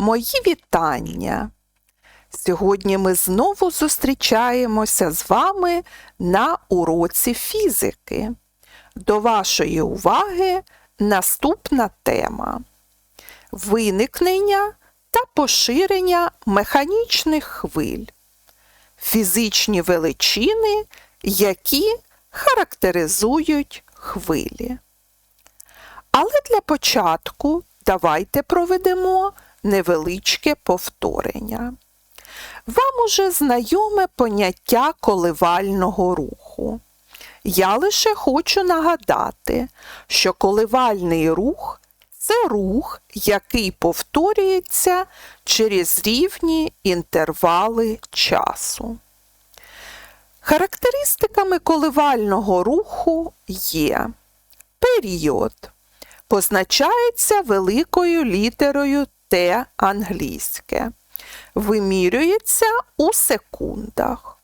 Мої вітання! Сьогодні ми знову зустрічаємося з вами на уроці фізики. До вашої уваги наступна тема виникнення та поширення механічних хвиль, фізичні величини, які характеризують хвилі. Але для початку давайте проведемо невеличке повторення. Вам уже знайоме поняття коливального руху. Я лише хочу нагадати, що коливальний рух це рух, який повторюється через рівні інтервали часу. Характеристиками коливального руху є період, позначається великою літерою Т англійське, вимірюється у секундах.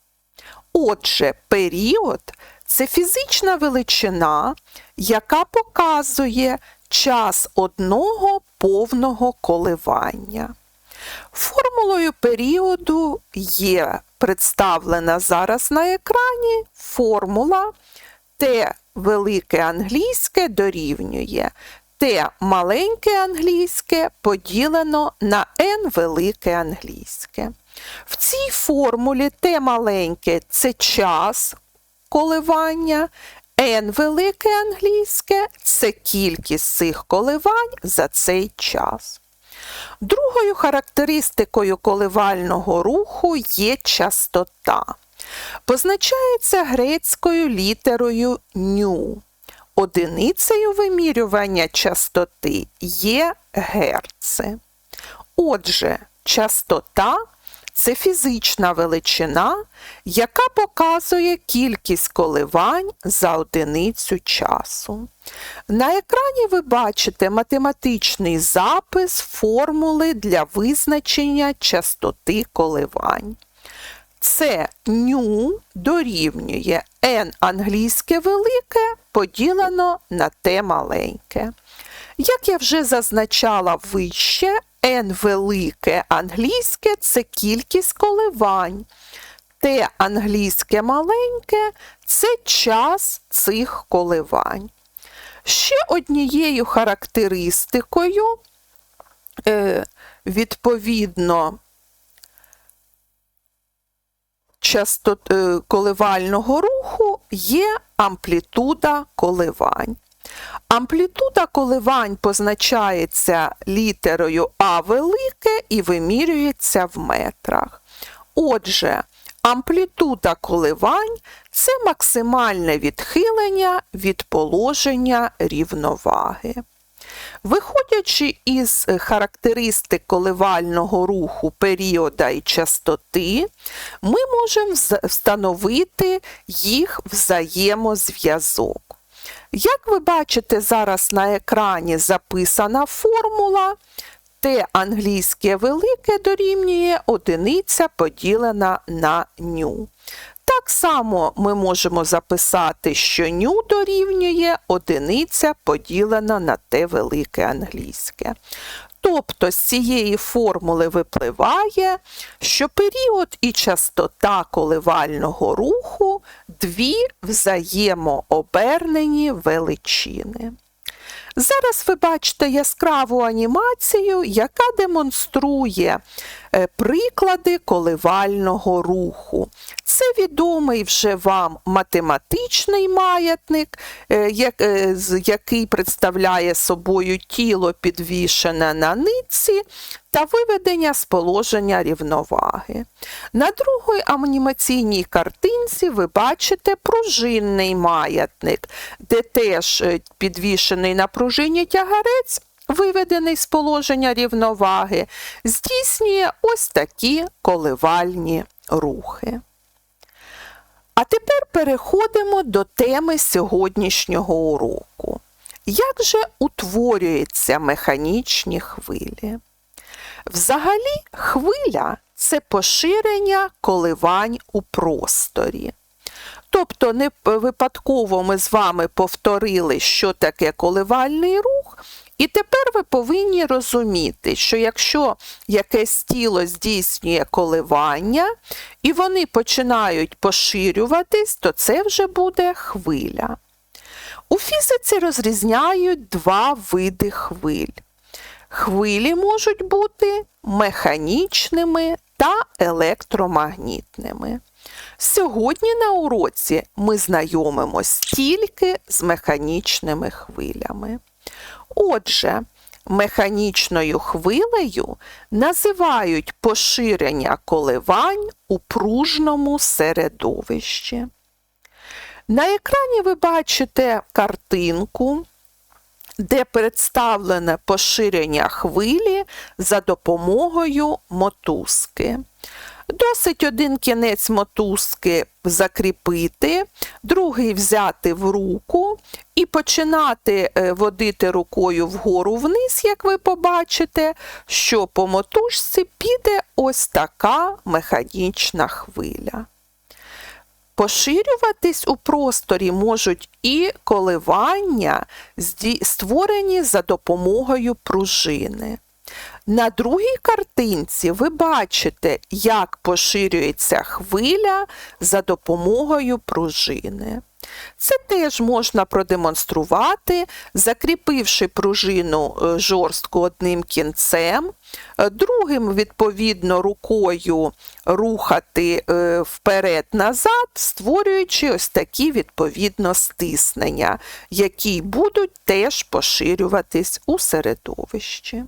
Отже, період це фізична величина, яка показує час одного повного коливання. Формулою періоду є представлена зараз на екрані формула Т велике англійське дорівнює Т маленьке англійське поділено на Н велике англійське. В цій формулі Т маленьке це час коливання, N велике англійське це кількість цих коливань за цей час. Другою характеристикою коливального руху є частота. Позначається грецькою літерою ню. Одиницею вимірювання частоти є герци. Отже, частота це фізична величина, яка показує кількість коливань за одиницю часу. На екрані ви бачите математичний запис формули для визначення частоти коливань. Це ню дорівнює n англійське велике поділено на t маленьке. Як я вже зазначала вище, n велике англійське це кількість коливань. Т англійське маленьке це час цих коливань. Ще однією характеристикою, е, відповідно, частот, е, коливального руху є амплітуда коливань. Амплітуда коливань позначається літерою А велике і вимірюється в метрах. Отже, амплітуда коливань це максимальне відхилення від положення рівноваги. Виходячи із характеристик коливального руху періода і частоти, ми можемо встановити їх взаємозв'язок. Як ви бачите, зараз на екрані записана формула, Т англійське велике дорівнює одиниця поділена на ню. Так само ми можемо записати, що ню дорівнює одиниця поділена на Т велике англійське. Тобто з цієї формули випливає, що період і частота коливального руху дві взаємообернені величини. Зараз ви бачите яскраву анімацію, яка демонструє приклади коливального руху. Це відомий вже вам математичний маятник, е, е, який представляє собою тіло підвішене на нитці та виведення з положення рівноваги. На другій анімаційній картинці ви бачите пружинний маятник, де теж е, підвішений на пружині тягарець. Виведений з положення рівноваги, здійснює ось такі коливальні рухи. А тепер переходимо до теми сьогоднішнього уроку. Як же утворюються механічні хвилі? Взагалі, хвиля це поширення коливань у просторі. Тобто, не випадково ми з вами повторили, що таке коливальний рух, І тепер ви повинні розуміти, що якщо якесь тіло здійснює коливання, і вони починають поширюватись, то це вже буде хвиля. У фізиці розрізняють два види хвиль. Хвилі можуть бути механічними та електромагнітними. Сьогодні на уроці ми знайомимось тільки з механічними хвилями. Отже, механічною хвилею називають поширення коливань у пружному середовищі. На екрані ви бачите картинку, де представлене поширення хвилі за допомогою мотузки. Досить один кінець мотузки закріпити, другий взяти в руку і починати е, водити рукою вгору вниз, як ви побачите, що по мотузці піде ось така механічна хвиля. Поширюватись у просторі можуть і коливання, створені за допомогою пружини. На другій картинці ви бачите, як поширюється хвиля за допомогою пружини. Це теж можна продемонструвати, закріпивши пружину е, жорстко одним кінцем, е, другим, відповідно, рукою рухати е, вперед-назад, створюючи ось такі відповідно стиснення, які будуть теж поширюватись у середовищі.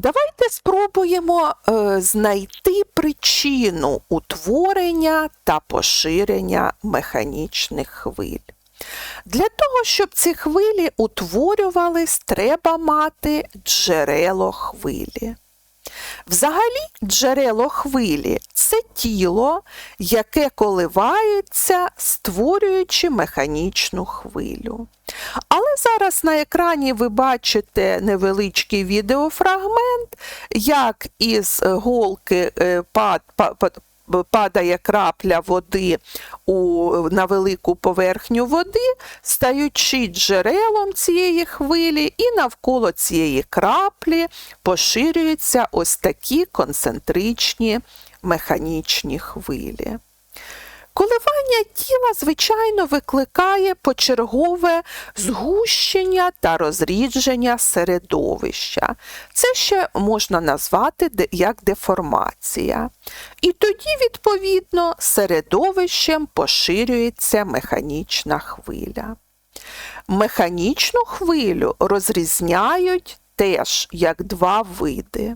Давайте спробуємо е, знайти причину утворення та поширення механічних хвиль. Для того, щоб ці хвилі утворювались, треба мати джерело хвилі. Взагалі, джерело хвилі це тіло, яке коливається, створюючи механічну хвилю. Але зараз на екрані ви бачите невеличкий відеофрагмент, як із голки е, падає крапля води у, на велику поверхню води, стаючи джерелом цієї хвилі, і навколо цієї краплі поширюються ось такі концентричні механічні хвилі. Коливання тіла, звичайно, викликає почергове згущення та розрідження середовища. Це ще можна назвати як деформація. І тоді, відповідно, середовищем поширюється механічна хвиля. Механічну хвилю розрізняють теж як два види.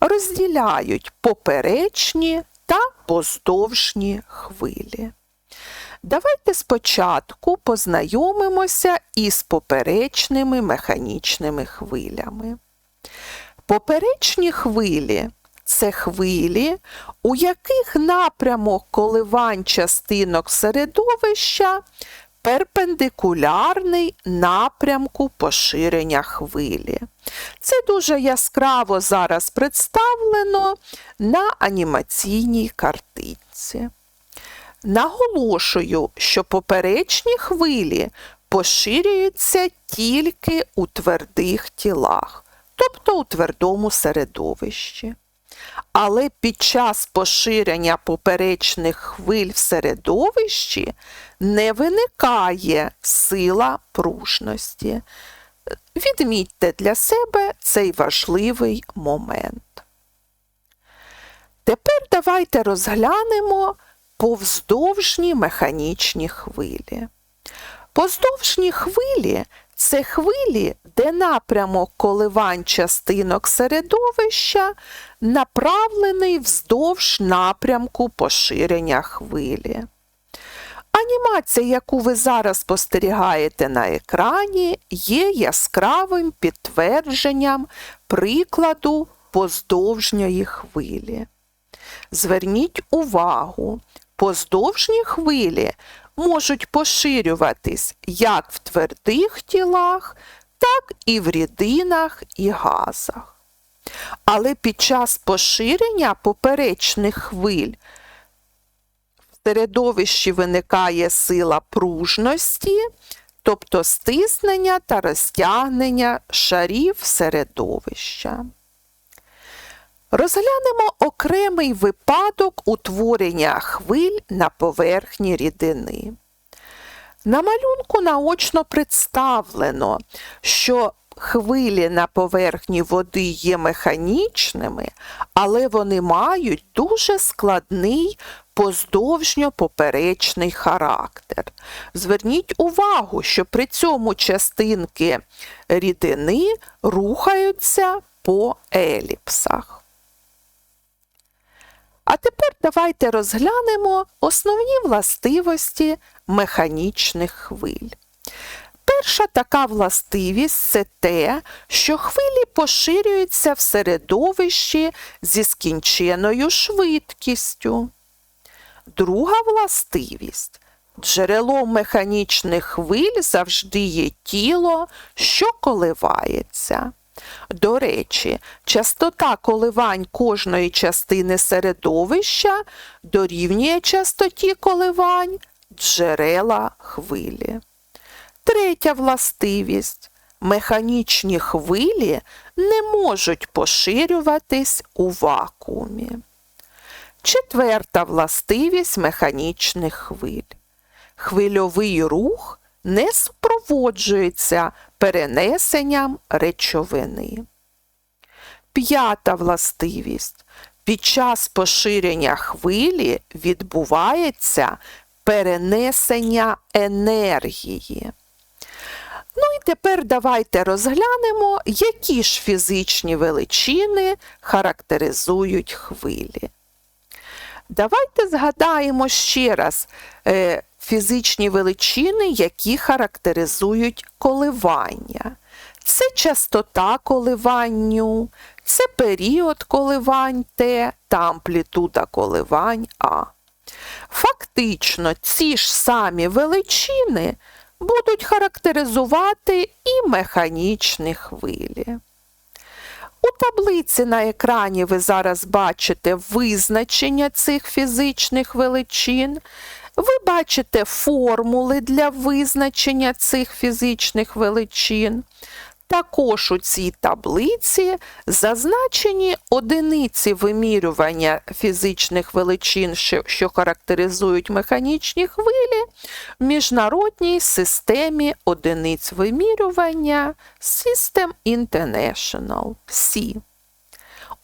Розділяють поперечні та поздовжні хвилі. Давайте спочатку познайомимося із поперечними механічними хвилями. Поперечні хвилі це хвилі, у яких напрямок коливань частинок середовища перпендикулярний напрямку поширення хвилі. Це дуже яскраво зараз представлено на анімаційній картинці. Наголошую, що поперечні хвилі поширюються тільки у твердих тілах, тобто у твердому середовищі. Але під час поширення поперечних хвиль в середовищі не виникає сила пружності. Відмітьте для себе цей важливий момент. Тепер давайте розглянемо повздовжні механічні хвилі. Поздовжні хвилі це хвилі, де напрямок коливань частинок середовища направлений вздовж напрямку поширення хвилі. Анімація, яку ви зараз спостерігаєте на екрані, є яскравим підтвердженням прикладу поздовжньої хвилі. Зверніть увагу, поздовжні хвилі можуть поширюватись як в твердих тілах, так і в рідинах і газах. Але під час поширення поперечних хвиль середовищі виникає сила пружності тобто стиснення та розтягнення шарів середовища. Розглянемо окремий випадок утворення хвиль на поверхні рідини. На малюнку наочно представлено, що хвилі на поверхні води є механічними, але вони мають дуже складний поздовжньо-поперечний характер. Зверніть увагу, що при цьому частинки рідини рухаються по еліпсах. А тепер давайте розглянемо основні властивості механічних хвиль. Перша така властивість це те, що хвилі поширюються в середовищі зі скінченою швидкістю. Друга властивість. Джерелом механічних хвиль завжди є тіло, що коливається. До речі, частота коливань кожної частини середовища дорівнює частоті коливань джерела хвилі. Третя властивість. Механічні хвилі не можуть поширюватись у вакуумі. Четверта властивість механічних хвиль. Хвильовий рух не супроводжується перенесенням речовини. П'ята властивість. Під час поширення хвилі відбувається перенесення енергії. Ну і тепер давайте розглянемо, які ж фізичні величини характеризують хвилі. Давайте згадаємо ще раз е, фізичні величини, які характеризують коливання. Це частота коливанню, це період коливань Т та амплітуда коливань А. Фактично, ці ж самі величини будуть характеризувати і механічні хвилі. У таблиці на екрані ви зараз бачите визначення цих фізичних величин. Ви бачите формули для визначення цих фізичних величин. Також у цій таблиці зазначені одиниці вимірювання фізичних величин, що характеризують механічні хвилі в міжнародній системі одиниць вимірювання System International SI.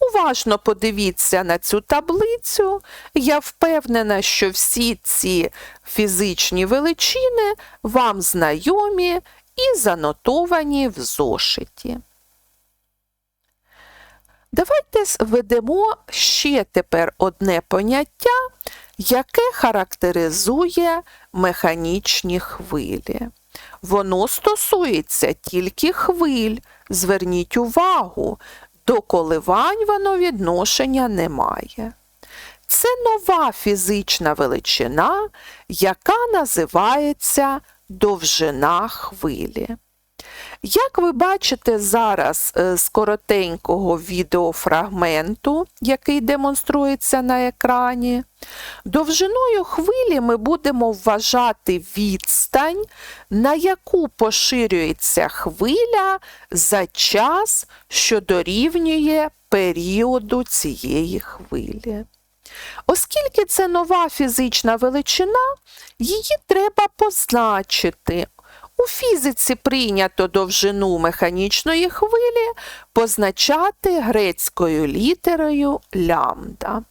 Уважно подивіться на цю таблицю. Я впевнена, що всі ці фізичні величини вам знайомі і занотовані в зошиті. Давайте введемо ще тепер одне поняття, яке характеризує механічні хвилі. Воно стосується тільки хвиль. Зверніть увагу, до коливань воно відношення не має. Це нова фізична величина, яка називається довжина хвилі. Як ви бачите зараз е, з коротенького відеофрагменту, який демонструється на екрані, довжиною хвилі ми будемо вважати відстань, на яку поширюється хвиля за час, що дорівнює періоду цієї хвилі. Оскільки це нова фізична величина, її треба позначити. У фізиці прийнято довжину механічної хвилі позначати грецькою літерою лямбда.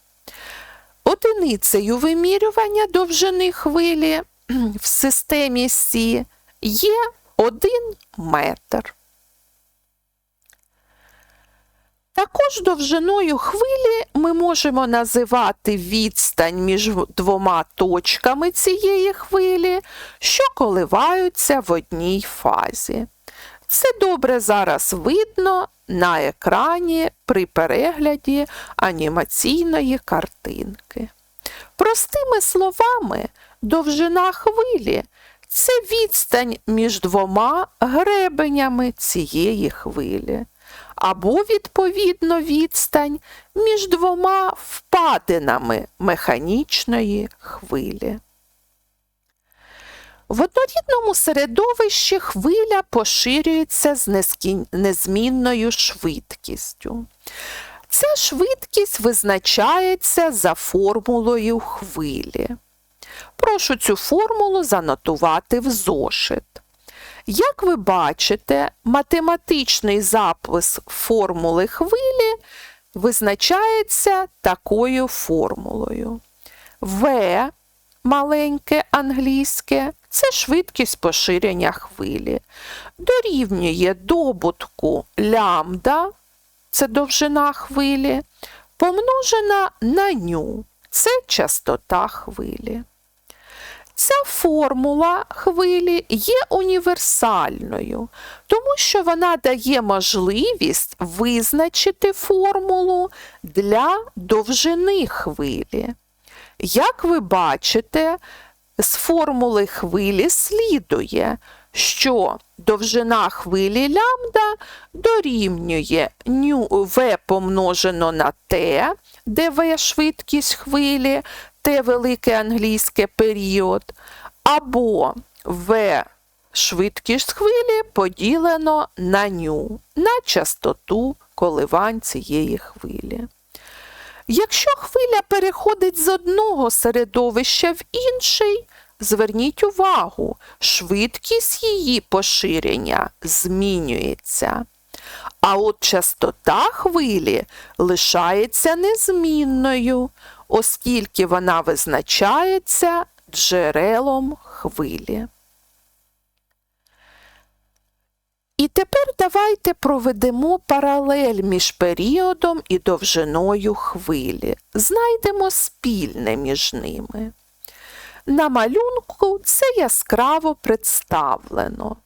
Одиницею вимірювання довжини хвилі в системі Сі є 1 метр. Також довжиною хвилі ми можемо називати відстань між двома точками цієї хвилі, що коливаються в одній фазі. Це добре зараз видно на екрані при перегляді анімаційної картинки. Простими словами, довжина хвилі це відстань між двома гребенями цієї хвилі або, відповідно, відстань між двома впадинами механічної хвилі. В однорідному середовищі хвиля поширюється з незмінною швидкістю. Ця швидкість визначається за формулою хвилі. Прошу цю формулу занотувати в зошит. Як ви бачите, математичний запис формули хвилі визначається такою формулою. В маленьке англійське це швидкість поширення хвилі. Дорівнює добутку лямбда, це довжина хвилі, помножена на ню, це частота хвилі. Ця формула хвилі є універсальною, тому що вона дає можливість визначити формулу для довжини хвилі. Як ви бачите, з формули хвилі слідує, що довжина хвилі лямбда дорівнює ню v помножено на t, де v швидкість хвилі, t велике англійське період, або v швидкість хвилі поділено на ню, на частоту коливань цієї хвилі. Якщо хвиля переходить з одного середовища в інший, зверніть увагу, швидкість її поширення змінюється. А от частота хвилі лишається незмінною, оскільки вона визначається джерелом хвилі. І тепер давайте проведемо паралель між періодом і довжиною хвилі. Знайдемо спільне між ними. На малюнку це яскраво представлено.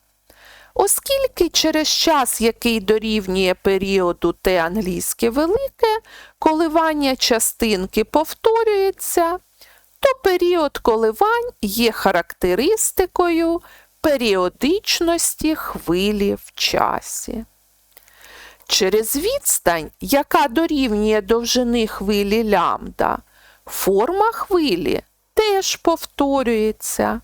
Оскільки через час, який дорівнює періоду Т англійське велике, коливання частинки повторюється, то період коливань є характеристикою періодичності хвилі в часі. Через відстань, яка дорівнює довжини хвилі лямбда, форма хвилі теж повторюється.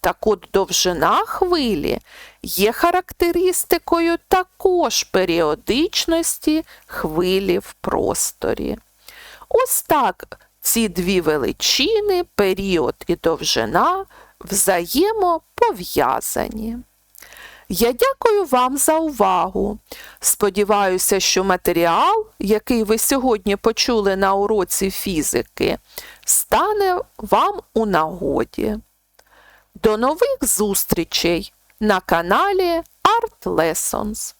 Так от довжина хвилі є характеристикою також періодичності хвилі в просторі. Ось так ці дві величини, період і довжина, взаємопов'язані. Я дякую вам за увагу. Сподіваюся, що матеріал, який ви сьогодні почули на уроці фізики, стане вам у нагоді. До нових зустрічей на каналі Art Lessons.